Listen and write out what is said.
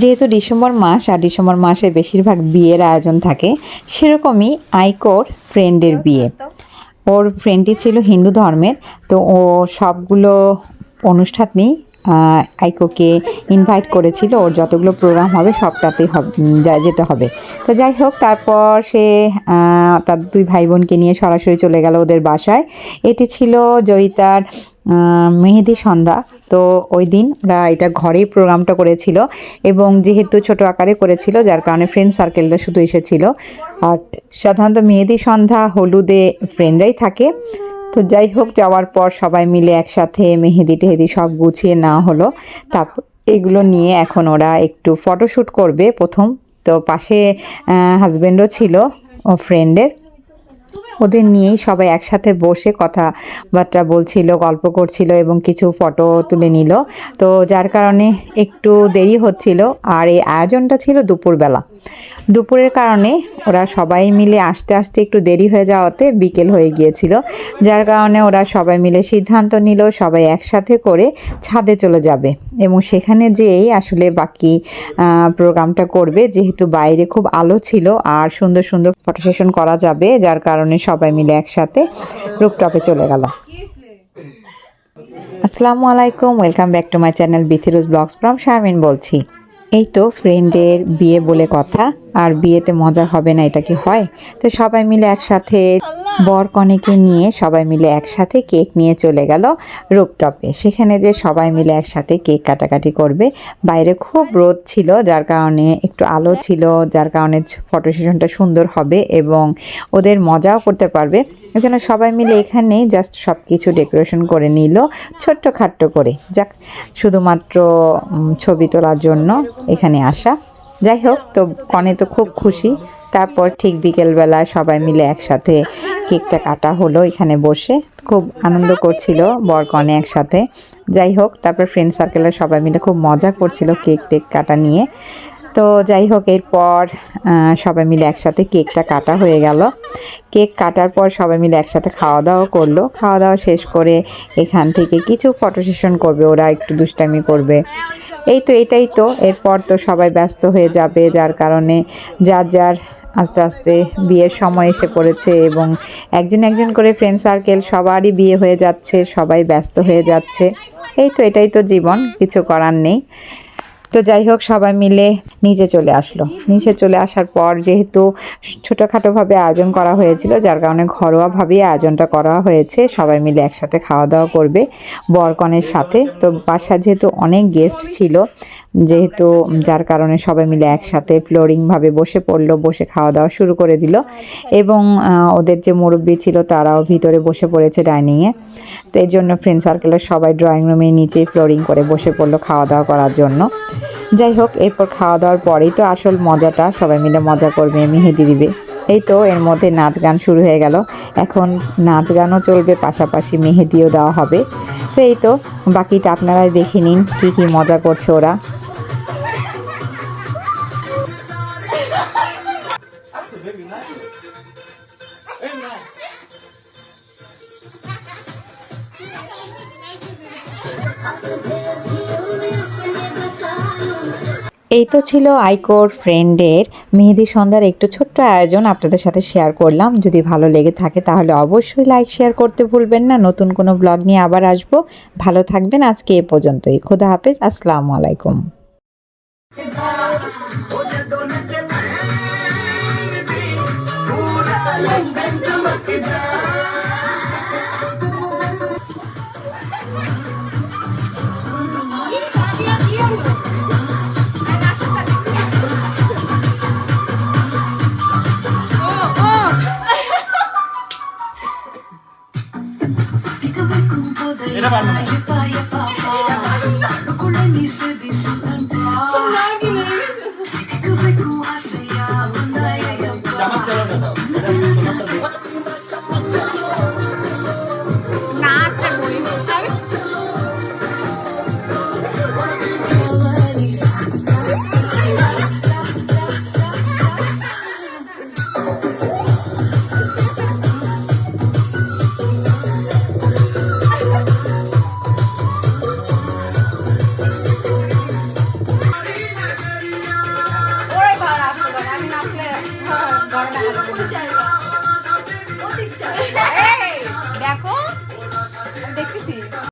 যেহেতু ডিসেম্বর মাস আর ডিসেম্বর মাসে বেশিরভাগ বিয়ের আয়োজন থাকে, সেরকমই আইকোর ফ্রেন্ডের বিয়ে। ওর ফ্রেন্ডটি ছিল হিন্দু ধর্মের, তো ও সবগুলো অনুষ্ঠানই আইকোকে ইনভাইট করেছিল। ওর যতগুলো প্রোগ্রাম হবে সবটাতেই যেতে হবে। তো যাই হোক, তারপর সে তার দুই ভাই বোনকে নিয়ে সরাসরি চলে গেল ওদের বাসায়। এটি ছিল জয়িতার মেহেদি সন্ধ্যা। তো ওই দিন ওরা এটা ঘরেই প্রোগ্রামটা করেছিল এবং যেহেতু ছোট আকারে করেছিল, যার কারণে ফ্রেন্ড সার্কেলটা শুধু এসেছিল। আর সাধারণত মেহেদি সন্ধ্যা হলুদে ফ্রেন্ডরাই থাকে। তো যাই হোক, যাওয়ার পর সবাই মিলে একসাথে মেহেদি টেহেদি সব গুছিয়ে নেওয়া হলো। তারপর এগুলো নিয়ে এখন ওরা একটু ফটোশ্যুট করবে প্রথম। তো পাশে হাজব্যান্ডও ছিল, ও ফ্রেন্ডের ওদের নিয়েই সবাই একসাথে বসে কথাবার্তা বলছিল, গল্প করছিল এবং কিছু ফটো তুলে নিল। তো যার কারণে একটু দেরি হচ্ছিল আর এই আয়োজনটা ছিল দুপুরবেলা। দুপুরের কারণে ওরা সবাই মিলে আসতে আসতে একটু দেরি হয়ে যাওয়াতে বিকেল হয়ে গিয়েছিল। যার কারণে ওরা সবাই মিলে সিদ্ধান্ত নিল সবাই একসাথে করে ছাদে চলে যাবে এবং সেখানে যেয়েই আসলে বাকি প্রোগ্রামটা করবে। যেহেতু বাইরে খুব আলো ছিল আর সুন্দর সুন্দর ফটো সেশন করা যাবে, যার কারণে সবাই মিলে একসাথে রুপটপে চলে গেল। আসসালামু আলাইকুম, welcome back to my channel Bithiruj blogs from Sharmin বলছি। এই তো ফ্রেন্ডের বিয়ে বলে কথা। আর বিয়েতে মজা হবে না, এটা কি হয়? তো সবাই মিলে একসাথে বর কনেকে নিয়ে সবাই মিলে একসাথে কেক নিয়ে চলে গেল রুপটপে। সেখানে যে সবাই মিলে একসাথে কেক কাটাকাটি করবে, বাইরে খুব রোদ ছিল, যার কারণে একটু আলো ছিল, যার কারণে ফটো সেশনটা সুন্দর হবে এবং ওদের মজাও করতে পারবে। এজন্য সবাই মিলে এখানেই জাস্ট সব কিছু ডেকোরেশন করে নিল ছোট্ট খাট্ট করে। যাক, শুধুমাত্র ছবি তোলার জন্য এখানে আসা। যাই হোক, তো কনে তো খুব খুশি। তারপর ঠিক বিকেলবেলা সবাই মিলে একসাথে কেকটা কাটা হলো এখানে বসে। খুব আনন্দ করছিল বর কনে একসাথে। যাই হোক, তারপর ফ্রেন্ড সার্কেলের সবাই মিলে খুব মজা করছিল কেক টেক কাটা নিয়ে। তো যাই হোক, এরপর সবাই মিলে একসাথে কেকটা কাটা হয়ে গেল। কেক কাটার পর সবাই মিলে একসাথে খাওয়া দাওয়া করল। খাওয়া দাওয়া শেষ করে এখান থেকে কিছু ফটো সেশন করবে, ওরা একটু দুষ্টামি করবে। এই তো, এটাই তো। এরপর তো সবাই ব্যস্ত হয়ে যাবে, যার কারণে যার যার আস্তে আস্তে বিয়ের সময় এসে পড়েছে এবং একজন একজন করে ফ্রেন্ড সার্কেল সবারই বিয়ে হয়ে যাচ্ছে, সবাই ব্যস্ত হয়ে যাচ্ছে। এই তো, এটাই তো জীবন, কিছু করার নেই। তো যাই হোক, সবাই মিলে নিচে চলে আসলো। নিচে চলে আসার পর যেহেতু ছোটোখাটোভাবে আয়োজন করা হয়েছিল, যার কারণে ঘরোয়াভাবেই আয়োজনটা করা হয়েছে, সবাই মিলে একসাথে খাওয়া দাওয়া করবে বরকনের সাথে। তো বাসা যেহেতু অনেক গেস্ট ছিল যেহেতু যার কারণে সবাই মিলে একসাথে ফ্লোরিংভাবে বসে পড়ল, বসে খাওয়া দাওয়া শুরু করে দিল। এবং ওদের যে মুরব্বী ছিল তারাও ভিতরে বসে পড়েছে ডাইনিংয়ে তো এই জন্য ফ্রেন্ড সার্কেলের সবাই ড্রয়িং রুমে নিচেই ফ্লোরিং করে বসে পড়ল খাওয়া দাওয়া করার জন্য। যাই হোক, এরপর খাওয়া দাওয়ার পরেই তো আসল মজাটা, সবাই মিলে মজা করবে, মেহেদি দিবে। এই তো এর মধ্যে নাচ গান শুরু হয়ে গেল। এখন নাচ গানও চলবে, পাশাপাশি মেহেদিও দেওয়া হবে। তো এই তো, বাকিটা আপনারাই দেখে নিন, কী কী মজা করছে ওরা। এই তো ছিল আইকোর ফ্রেন্ডের মেহেদি সন্ধ্যার একটু ছোট্ট আয়োজন আপনাদের সাথে শেয়ার করলাম। যদি ভালো লেগে থাকে তাহলে অবশ্যই লাইক শেয়ার করতে ভুলবেন না। নতুন কোনো ব্লগ নিয়ে আবার আসব। ভালো থাকবেন আজকে এ পর্যন্তই। খোদা হাফেজ। আসসালামু আলাইকুম। Era Batman. 好好